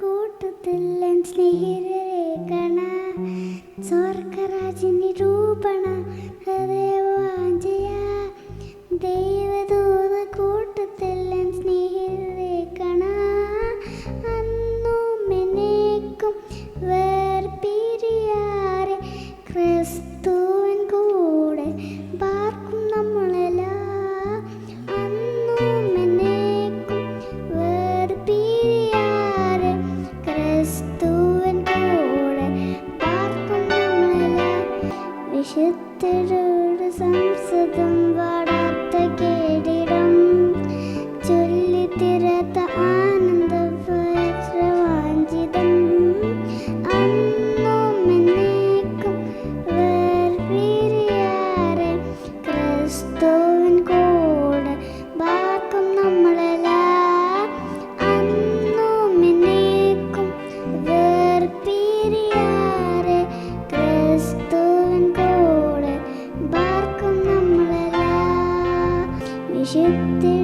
കൂട്ടത്തില്ലൻ സ്നേഹിതരെ കണ. സ്വർഗരാജിനി രൂപണ ഹൃദയവാഞ്ചയ. ദൈവ കൂടെ വിശുദ്ധരോട് സംസദം should do.